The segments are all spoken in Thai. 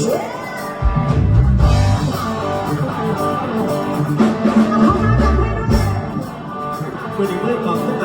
คุณอีกเรื่องของ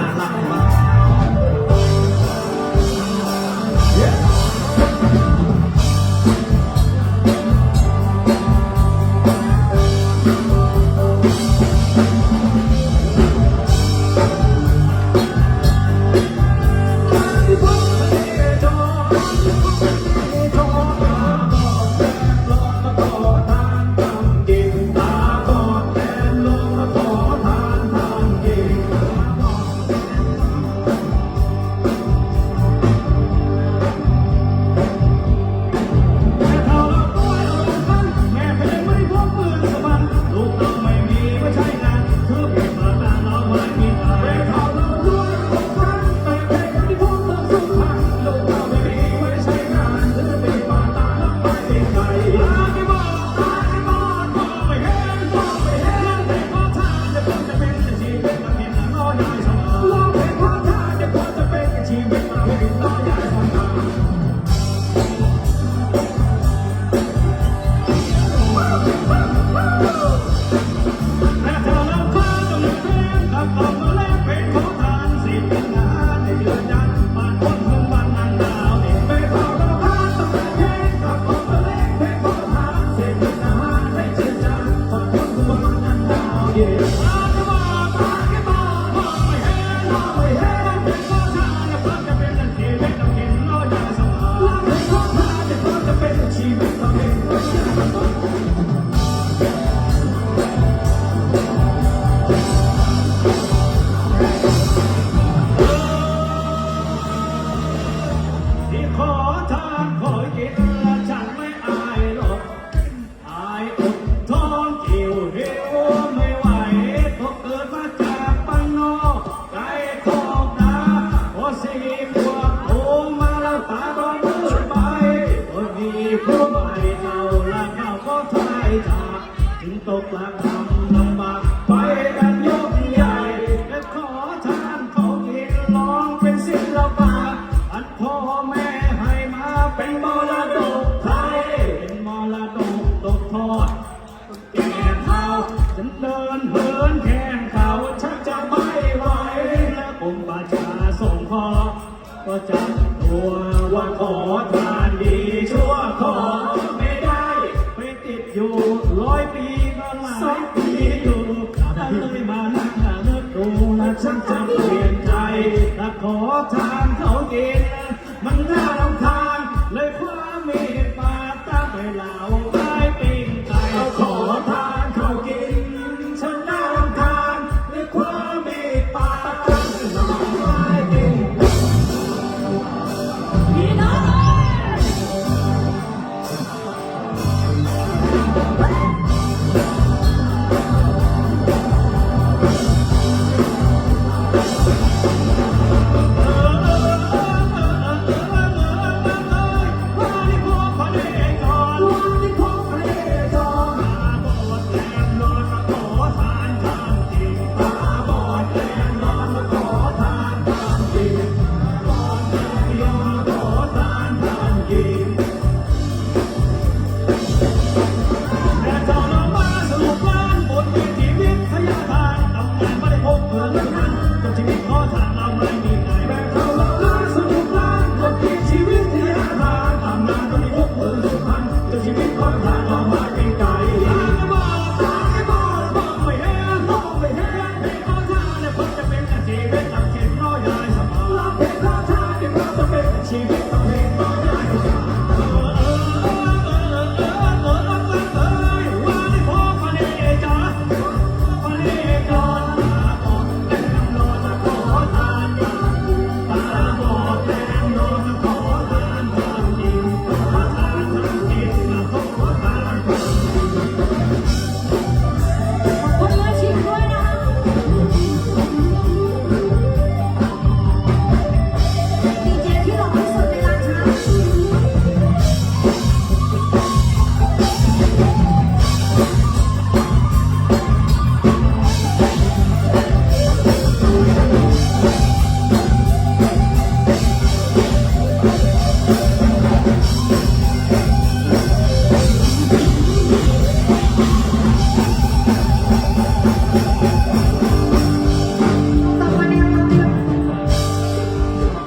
านดีชั่วขอไม่ได้ไม่ติดอยู่ร้อยปีมาหลายปีอยู่ขับเลยมานักหนาเลิกดูและฉันจะเปลี่ยนใจและขอทางเขาเอง